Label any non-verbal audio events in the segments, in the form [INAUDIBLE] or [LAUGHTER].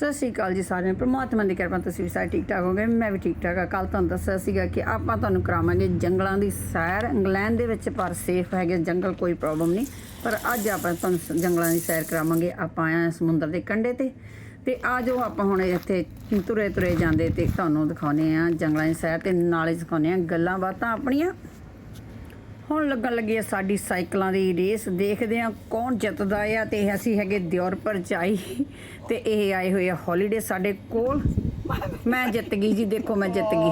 ਸਤਿ ਸ਼੍ਰੀ ਅਕਾਲ ਜੀ ਸਾਰਿਆਂ ਨੂੰ। ਪ੍ਰਮਾਤਮਾ ਦੀ ਕਿਰਪਾ ਤੁਸੀਂ ਵੀ ਸਾਰੇ ਠੀਕ ਠਾਕ ਹੋਗੇ, ਮੈਂ ਵੀ ਠੀਕ ਠਾਕ ਆ ਕੱਲ ਤੁਹਾਨੂੰ ਦੱਸਿਆ ਸੀਗਾ ਕਿ ਆਪਾਂ ਤੁਹਾਨੂੰ ਕਰਾਵਾਂਗੇ ਜੰਗਲਾਂ ਦੀ ਸੈਰ। ਇੰਗਲੈਂਡ ਦੇ ਵਿੱਚ ਪਰ ਸੇਫ ਹੈਗੇ, ਜੰਗਲ ਕੋਈ ਪ੍ਰੋਬਲਮ ਨਹੀਂ। ਪਰ ਅੱਜ ਆਪਾਂ ਤੁਹਾਨੂੰ ਜੰਗਲਾਂ ਦੀ ਸੈਰ ਕਰਾਵਾਂਗੇ। ਆਪਾਂ ਆਏ ਹਾਂ ਸਮੁੰਦਰ ਦੇ ਕੰਢੇ ਤੇ। ਤੇ ਆ ਜੋ ਆਪਾਂ ਹੁਣ ਇੱਥੇ ਤੁਰੇ ਤੁਰੇ ਜਾਂਦੇ ਤੇ ਤੁਹਾਨੂੰ ਦਿਖਾਉਨੇ ਆ ਜੰਗਲਾਂ ਦੀ ਸੈਰ ਤੇ ਨਾਲੇ ਦਿਖਾਉਨੇ ਆ ਗੱਲਾਂ ਬਾਤਾਂ ਆਪਣੀਆਂ। ਹੁਣ ਲੱਗਣ ਲੱਗੀ ਹੈ ਸਾਡੀ ਸਾਈਕਲਾਂ ਦੀ ਰੇਸ। ਦੇਖਦੇ ਆ ਕੌਣ ਜਿੱਤਦਾ ਆ ਤੇ ਅਸੀਂ ਹੈਗੇ ਦਿਓਰ ਭਰਜਾਈ ਤੇ ਇਹ ਆਏ ਹੋਏ ਆ ਹੌਲੀਡੇ ਸਾਡੇ ਕੋਲ। ਮੈਂ ਜਿੱਤ ਗਈ ਜੀ ਦੇਖੋ ਮੈਂ ਜਿੱਤ ਗਈ।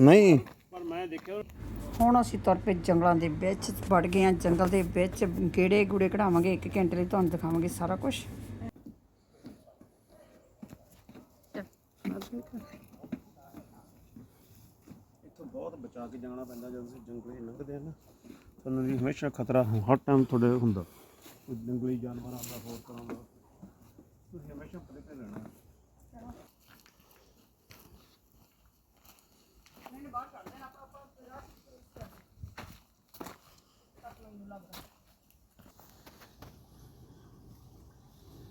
ਨਹੀਂ। ਪਰ ਮੈਂ ਦੇਖਿਆ ਹੁਣ ਅਸੀਂ ਤੁਰ ਪਏ ਜੰਗਲਾਂ ਦੇ ਵਿੱਚ ਵੜ ਗਏ ਆ ਜੰਗਲ ਦੇ ਵਿੱਚ। ਗੇੜੇ ਗੂੜੇ ਕਢਾਵਾਂਗੇ ਇੱਕ ਘੰਟੇ ਲਈ ਤੁਹਾਨੂੰ ਦਿਖਾਵਾਂਗੇ ਸਾਰਾ ਕੁਝ ਇੱਥੋਂ ਬਹੁਤ ਬਚਾ ਕੇ ਜਾਣਾ ਪੈਂਦਾ ਜਦੋਂ ਤੁਸੀਂ ਜੰਗਲੇ ਲੰਘਦੇ ਆ ਨਾ ਤੁਹਾਨੂੰ ਵੀ ਹਮੇਸ਼ਾ ਖਤਰਾ ਹਰ ਟਾਈਮ ਤੁਹਾਡੇ ਹੁੰਦਾ। ਕੋਈ ਜੰਗਲੀ ਜਾਨਵਰਾਂ ਦਾ ਹੋਰ ਤਰ੍ਹਾਂ ਦਾ। ਤੁਸੀਂ ਹਮੇਸ਼ਾ ਪਰੇ ਤੇ ਰਹਿਣਾ।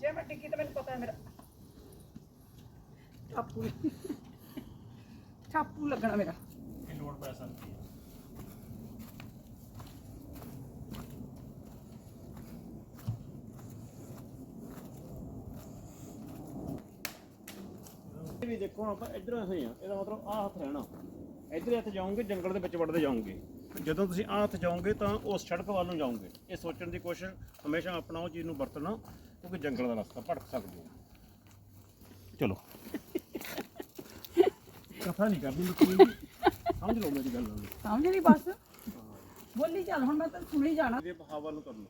ਜੇ ਮੈਂ ਟਿੱਕੀ ਤਾਂ ਮੈਨੂੰ ਪਤਾ ਹੈ ਮੇਰਾ। ਛਾਪੂ ਛਾਪੂ ਲੱਗਣਾ ਮੇਰਾ। ਸਕਦੀ ਹੈ ਇਹ ਵੀ ਦੇਖੋ ਹੁਣ ਆਪਾਂ ਇਧਰੋਂ ਹੋਏ ਆ। ਇਹਦਾ ਮਤਲਬ ਆਹ ਹੱਥ ਰਹਿਣਾ। ਇਧਰ ਹੱਥ ਜਾਓਗੇ ਜੰਗਲ ਦੇ ਵਿੱਚ ਵੜਦੇ ਜਾਓਗੇ। ਜਦੋਂ ਤੁਸੀਂ ਆਹ ਹੱਥ ਜਾਓਗੇ ਤਾਂ ਉਸ ਸੜਕ ਵੱਲ ਨੂੰ ਜਾਓਗੇ। ਇਹ ਸੋਚਣ ਦੀ ਕੋਸ਼ਿਸ਼ ਹਮੇਸ਼ਾ ਆਪਣਾ ਉਹ ਚੀਜ਼ ਨੂੰ ਵਰਤਣਾ ਕਿਉਂਕਿ ਜੰਗਲ ਦਾ ਰਸਤਾ ਭਟਕ ਸਕਦੇ ਹੋ ਚਲੋ। [LAUGHS] ਕਥਾ ਨਹੀਂ ਕਰਨੀ ਕੋਈ ਵੀ। ਸਮਝ ਲਓ ਮੇਰੀ ਗੱਲ। ਨੂੰ ਸਮਝ ਨਹੀਂ ਬਸ। ਬੋਲੀ ਚੱਲ ਹੁਣ ਮੈਂ ਤਾਂ ਸੁਣੀ ਜਾਣਾ। ਇਹਦੇ ਬਹਾਵ ਨੂੰ ਕਰਨਾ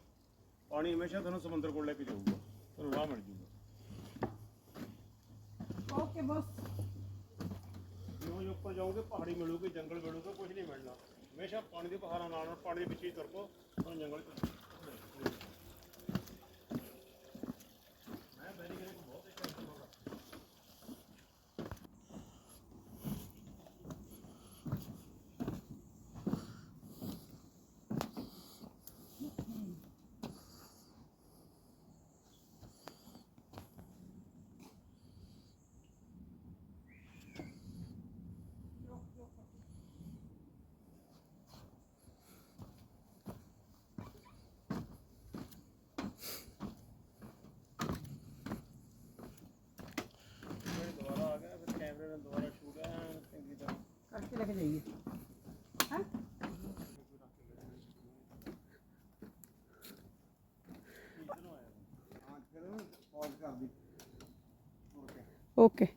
ਪਾਣੀ ਹਮੇਸ਼ਾ ਤੁਹਾਨੂੰ ਸਮੁੰਦਰ ਕੋਲ ਲੈ ਕੇ ਜਾਊਗਾ। ਤੁਹਾਨੂੰ ਰਾਹ ਮਿਲ ਜੂਗਾ। ਓਕੇ ਬਸ। ਜਿਉਂ ਜਿਉਂ ਉੱਪਰ ਜਾਓਗੇ ਪਹਾੜੀ ਮਿਲੂਗੀ ਜੰਗਲ ਮਿਲੂਗਾ ਕੁਝ ਨਹੀਂ ਮਿਲਣਾ। ਹਮੇਸ਼ਾ ਪਾਣੀ ਦੇ ਪਹਾੜਾਂ ਨਾਲ ਨਾਲ ਪਾਣੀ ਦੇ ਵਿੱਚ ਹੀ ਤੁਰ ਪਓ ਤੁਹਾਨੂੰ ਜੰਗਲ ਚ ਮੈਂ ਬੈਰੀ ਕਰੇ ਬਹੁਤ ਇੱਕ ਦੁਬਾਰਾ ਆ ਗਿਆ ਫਿਰ ਕੈਮਰੇ ਨਾਲ ਦੁਬਾਰਾ ਸ਼ੂਟ ਆ ਚੰਗੀ ਤਰ੍ਹਾਂ ਹਾਂ। ਦੀ ਓਕੇ।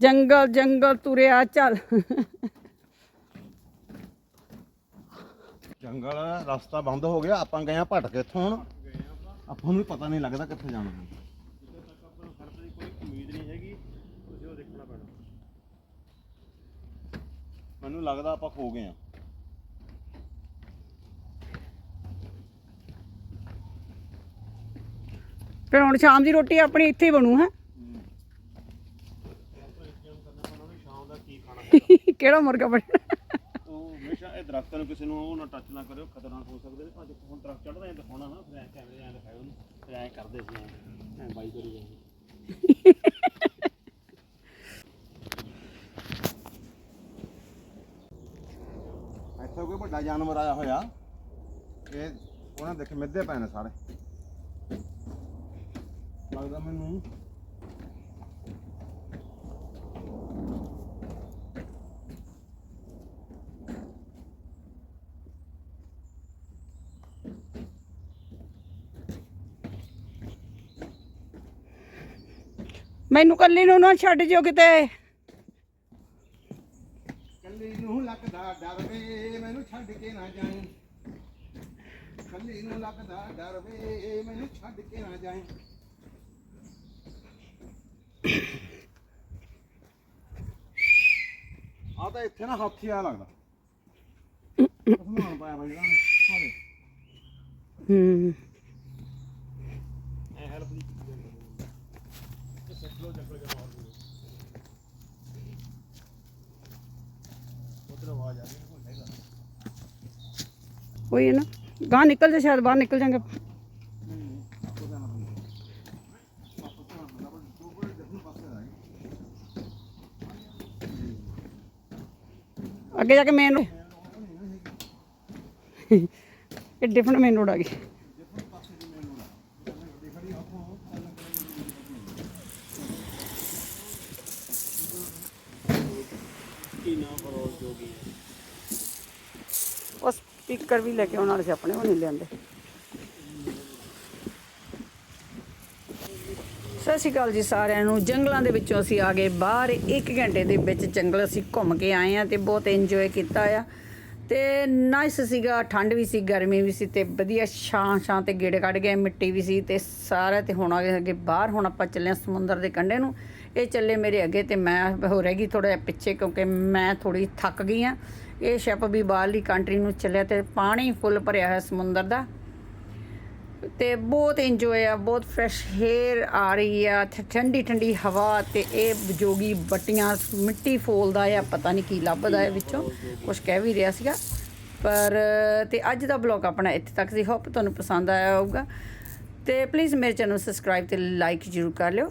ਜੰਗਲ ਜੰਗਲ ਤੁਰਿਆ ਚੱਲ। ਜੰਗਲ ਰਸਤਾ ਬੰਦ ਹੋ ਗਿਆ ਆਪਾਂ ਗਏ ਆ ਭਟਕ ਇੱਥੋਂ ਹੁਣ। ਆਪਾਂ ਨੂੰ ਵੀ ਪਤਾ ਨਹੀਂ ਲੱਗਦਾ ਕਿੱਥੇ ਜਾਣਾ ਪੈਣਾ ਮੈਨੂੰ ਲੱਗਦਾ ਆਪਾਂ ਖੋ ਗਏ ਆ ਫਿਰ ਹੁਣ ਸ਼ਾਮ ਦੀ ਰੋਟੀ ਆਪਣੀ ਇੱਥੇ ਹੀ ਬਣੂ ਹੈ? ਸ਼ਾਮ ਦਾ ਕੀ ਖਾਣਾ [LAUGHS] ਕਿਹੜਾ ਮੁਰਗਾ ਬਣਨਾ ਉਹ ਹਮੇਸ਼ਾ ਇਹ ਦਰਖਤਾਂ ਨੂੰ ਕਿਸੇ ਨੂੰ ਉਹ ਨਾ ਟੱਚ ਨਾ ਕਰਿਓ, ਖਤਰਨਾਕ ਹੋ ਸਕਦੇ ਨੇ। ਅੱਜ ਹੁਣ ਦਰਖਤ ਚੜਦਾ ਐ ਦਿਖਾਉਣਾ ਨਾ, ਫਿਰ ਐ ਕੈਮਰੇ ਐ ਦਿਖਾਇਓ ਉਹਨੂੰ, ਫਿਰ ਐ ਕਰਦੇ ਸੀ ਐ ਬਾਈ ਕਰੀ ਜਾਂਦੇ। ਇੱਥੇ ਕੋਈ ਵੱਡਾ ਜਾਨਵਰ ਆਇਆ ਹੋਇਆ। ਇਹ, ਉਹਨਾਂ ਦੇਖ ਮਿੱਧੇ ਪਏ ਨੇ ਸਾਰੇ। ਲੱਗਦਾ ਮੈਨੂੰ ਮੈਨੂੰ ਕੱਲੀ ਨੂੰ ਨਾ ਛੱਡ ਜਿਓ ਕਿਤੇ। ਕੱਲੀ ਨੂੰ ਲੱਗਦਾ ਡਰ ਵੇ ਮੈਨੂੰ ਛੱਡ ਕੇ ਨਾ ਜਾਈਂ। ਕੱਲੀ ਨੂੰ ਲੱਗਦਾ ਡਰ ਵੇ ਮੈਨੂੰ ਛੱਡ ਕੇ ਨਾ ਜਾਈਂ। ਆ ਤਾਂ ਇੱਥੇ ਨਾ ਹਾਥੀ ਆ ਲੱਗਦਾ। ਸਮਾਨ ਪਾਇਆ ਨੇ। ਹੂੰ ਐ ਹੈਲਪ ਦੀ ਲੋ ਜੰਗਲ ਜਦੋਂ ਆਉਂਦੇ ਉਧਰ ਆਵਾਜ਼ ਆ ਰਹੀ ਹੈ ਕੋਈ ਹੈਗਾ ਉਹੀ ਹੈ ਨਾ ਗਾਂ ਨਿਕਲ ਜਾ ਸ਼ਾਇਦ ਬਾਹਰ ਨਿਕਲ ਜਾਾਂਗੇ ਅੱਗੇ ਜਾ ਕੇ ਮੇਨ ਇਹ ਡਿਫਰੈਂਟ ਮੇਨ ਰੋਡ ਆ ਗਈ ਸਪੀਕਰ ਵੀ ਲੈ ਕੇ ਆਉਣ ਵਾਲੇ ਸੀ, ਆਪਣੇ ਉਹ ਨਹੀਂ ਲਿਆਂਦੇ। ਸਤਿ ਸ਼੍ਰੀ ਅਕਾਲ ਜੀ ਸਾਰਿਆਂ ਨੂੰ। ਜੰਗਲਾਂ ਦੇ ਵਿੱਚੋਂ ਅਸੀਂ ਆ ਗਏ ਬਾਹਰ। 1 ਘੰਟੇ ਦੇ ਵਿੱਚ ਜੰਗਲ ਅਸੀਂ ਘੁੰਮ ਕੇ ਆਏ ਆ ਤੇ ਬਹੁਤ ਇੰਜੋਏ ਕੀਤਾ ਆ। ਤੇ ਨਾਈਸ ਸੀਗਾ, ਠੰਡ ਵੀ ਸੀ, ਗਰਮੀ ਵੀ ਸੀ ਤੇ ਵਧੀਆ ਛਾਂ ਛਾਂ ਤੇ ਗੇੜੇ ਕੱਢ ਗਏ, ਮਿੱਟੀ ਵੀ ਸੀ ਤੇ ਸਾਰਾ ਤੇ ਹੁਣ ਆ ਅੱਗੇ ਬਾਹਰ ਹੁਣ ਆਪਾਂ ਚੱਲੇ ਸਮੁੰਦਰ ਦੇ ਕੰਢੇ ਨੂੰ। ਇਹ ਚੱਲੇ ਮੇਰੇ ਅੱਗੇ ਤੇ ਮੈਂ ਹੋ ਰਹਿ ਗਈ ਥੋੜਾ ਜਿਹਾ ਪਿੱਛੇ ਕਿਉਂਕਿ ਮੈਂ ਥੋੜੀ ਥੱਕ ਗਈ ਆ ਇਹ ਸ਼ਿਪ ਵੀ ਬਾਹਰਲੀ ਕੰਟਰੀ ਨੂੰ ਚੱਲਿਆ ਤੇ ਪਾਣੀ ਫੁੱਲ ਭਰਿਆ ਹੋਇਆ ਸਮੁੰਦਰ ਦਾ। ਤੇ ਬਹੁਤ ਇੰਜੋਏ ਆ, ਬਹੁਤ ਫਰੈਸ਼ ਹੇਅਰ ਆ ਰਹੀ ਆ ਤੇ ਠੰਡੀ ਠੰਡੀ ਹਵਾ ਤੇ ਇਹ ਜੋਗੀ ਬੱਟੀਆਂ ਮਿੱਟੀ ਫੋਲਦਾ ਆ, ਪਤਾ ਨਹੀਂ ਕੀ ਲੱਭਦਾ ਹੈ ਵਿੱਚੋਂ ਕੁਝ ਕਹਿ ਵੀ ਰਿਹਾ ਸੀਗਾ। ਪਰ, ਤੇ ਅੱਜ ਦਾ ਬਲੌਗ ਆਪਣਾ ਇੱਥੇ ਤੱਕ ਸੀ ਹੋਪ ਤੁਹਾਨੂੰ ਪਸੰਦ ਆਇਆ ਹੋਊਗਾ। ਤੇ ਪਲੀਜ਼ ਮੇਰੇ ਚੈਨਲ ਨੂੰ ਸਬਸਕ੍ਰਾਈਬ ਤੇ ਲਾਈਕ ਜ਼ਰੂਰ ਕਰ ਲਿਓ।